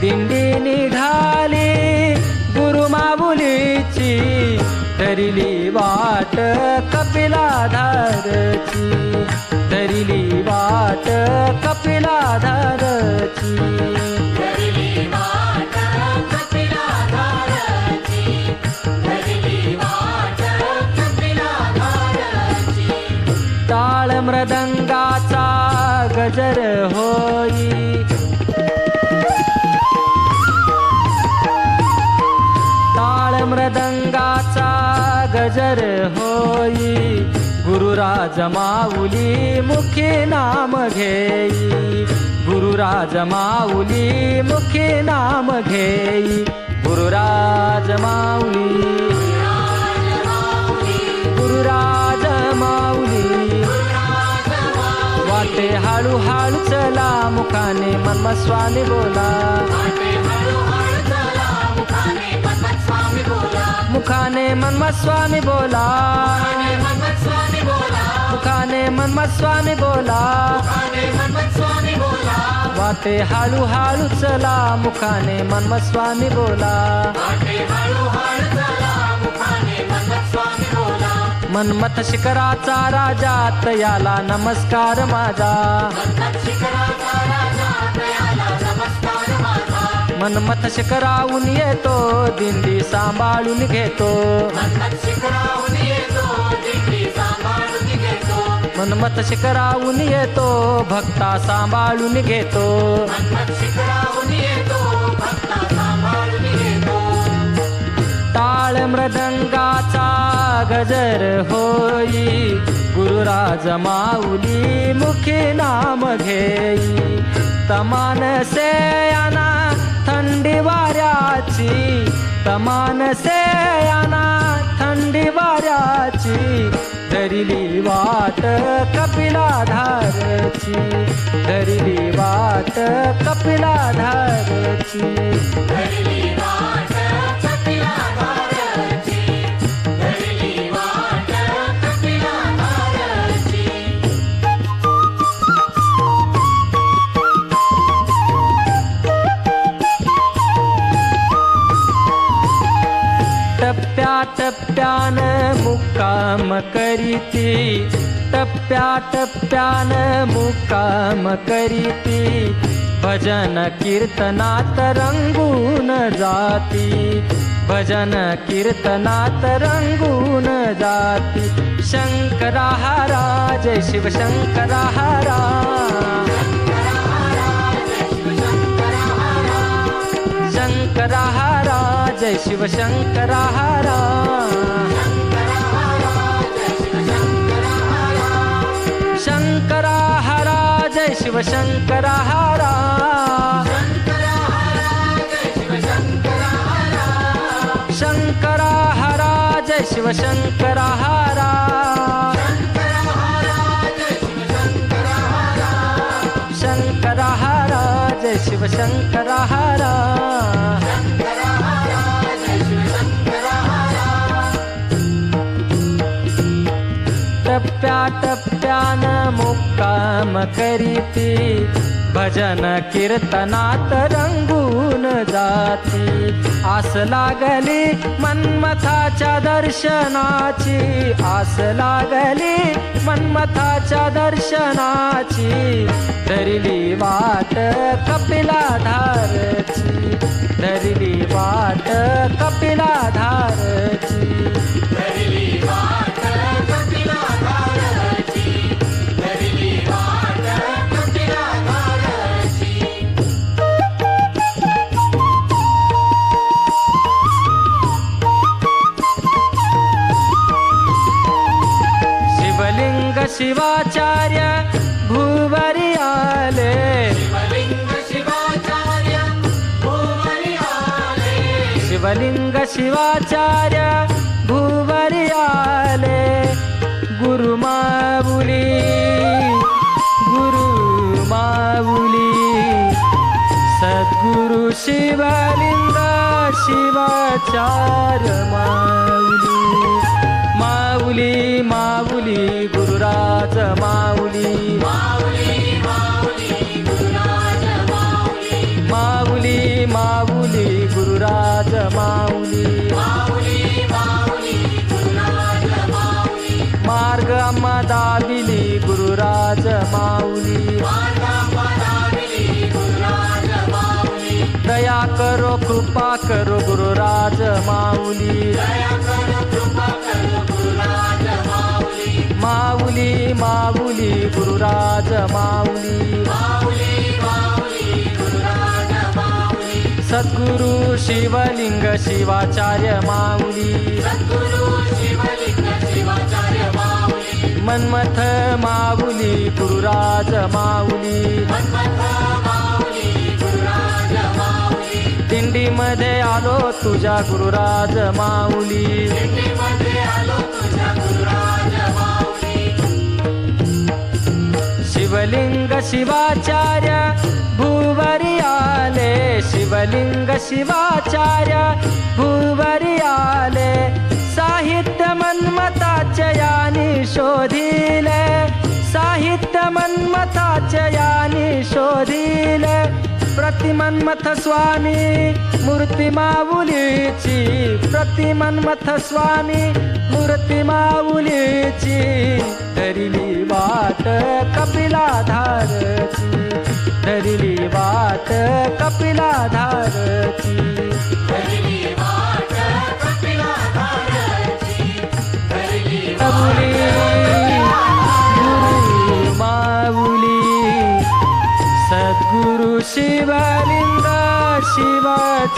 दिंडी निघाली गुरुमामुलीची धरिली वाट कपिला कपिलाधारची. धरिली वाट कपिलाधारची. ताळ मृदंगाचा गजर मृदंगाचा गजर होई गुरुराज माऊली मुखी नाम घेई गुरुराज माऊली मुखी नाम घेई गुरुराज माऊली गुरुराज माऊली वाटे हळूहळू चला मुखाने मन्मस्वामी बोला। मुखाने मन्मथ स्वामी बोला. मुखाने मन्मस्वामी बोला. मुखाने मन्मथ स्वामी बोला. वाटे हळू हळू चला मुखाने मन्मस्वामी बोला. वाटे हळूहळू चला मुखाने मन्मथ स्वामी बोला. मन्मथ शिखराचा राजा तयाला नमस्कार माझा. माझा मन्मथ शिखराहून येतो दिंडी सांभाळून घेतो. मन्मथ शिखराहून येतो भक्ता सांभाळून घेतो. टाळ मृदंगाचा गजर होई गुरुराज माऊली मुखी नाम घेई. तमान सेयाना थंडी समानसे आना थंडी वाऱ्याची धरिली वाट कपिलाधारची धरिली वाट कपिलाधारची. धरली वाट टप्प्यान मुक्काम करीती टप्प्या टप्प्यान मुक्काम करीती भजन कीर्तनात रंगून जाती भजन कीर्तनात रंगून जाती शंकरा हरा जय शिव शंकरा हरा शंकरा हरा जय शिव शंकरा हरा जय शिव शंकरा हरा जय शिव हारा हरा शंकरा हरा जय शिव हरा टप्प्या काम करीती भजन कीर्तनात रंगून जाती. आस लागली मन्मथाच्या दर्शनाची आस लागली मन्मथाच्या दर्शनाची. धरली वाट कपिलाधारची धरली वाट कपिला शिवाचार्य भूवरी आले. शिवलिंग शिवाचार्य भुवरी आले. गुरु माऊली गुरु माऊली. सद्गुरु शिवलिंग शिवाचार्य माऊली. माऊली माऊली गुरुराज माऊली. माऊली माऊली गुरुराज माऊली. मार्ग अम्मा दाविली गुरुराज माऊली. दया करो कृपा करो गुरुराज माऊली. माऊली माऊली गुरुराज माऊली. सद्गुरु शिवलिंग शिवाचार्य माऊली. मन्मथ माऊली गुरुराज माऊली. दिंडीमध्ये आलो तुझ्या गुरुराज माऊली. दिंडीमध्ये आलो तुझ्या गुरुराज माऊली. शिवलिंग शिवाचार्य भूवरी आले. शिवलिंग शिवाचार्य भूवरी आले. साहित्य मन्मताचे यानी शोधिले. साहित्य मन्मताचे यानी शोधिले. प्रतिमन्मथ स्वामी मूर्ती प्रतिमन्मथ स्वामी मूर्ती धरिली वाट कपिलाधारची धरिली वाट कपिलाधारची.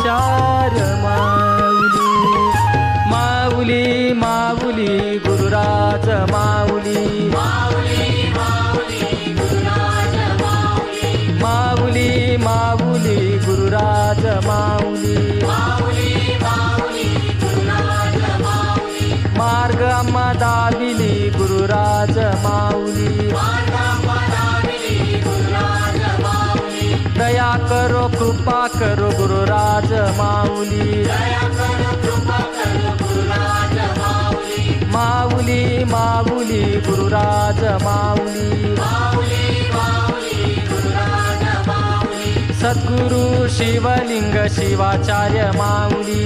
चार माऊली माऊली माऊली गुरुराज माऊली. दया करो कृपा करो गुरुराज माऊली माऊली। माऊली माऊली गुरुराज माऊली माऊली। सद्गुरु शिवलिंग शिवाचार्य माऊली।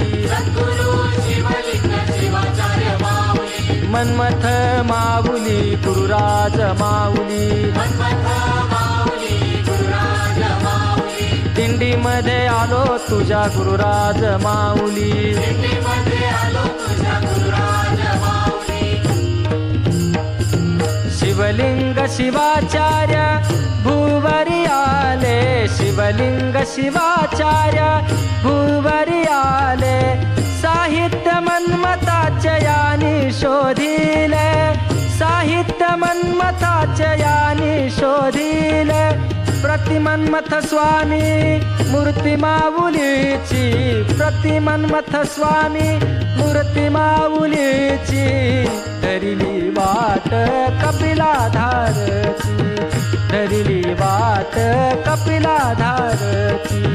मन्मथ माऊली गुरुराज माऊली मन्मथ माऊली गुरुराज माऊली। दिंडीमध्ये आलो तुझ्या गुरुराज माऊली. दिंडीमध्ये आलो तुझ्या गुरुराज माऊली. शिवलिंग शिवाचार्य भूवरी आले. शिवलिंग शिवाचार्य भूवरी आले. प्रतिमन्मथ स्वामी मूर्ती माऊलीची प्रतिमन्मथ स्वामी मूर्ती माऊलीची धरिली वाट कपिलाधारची धरिली वाट कपिलाधारची.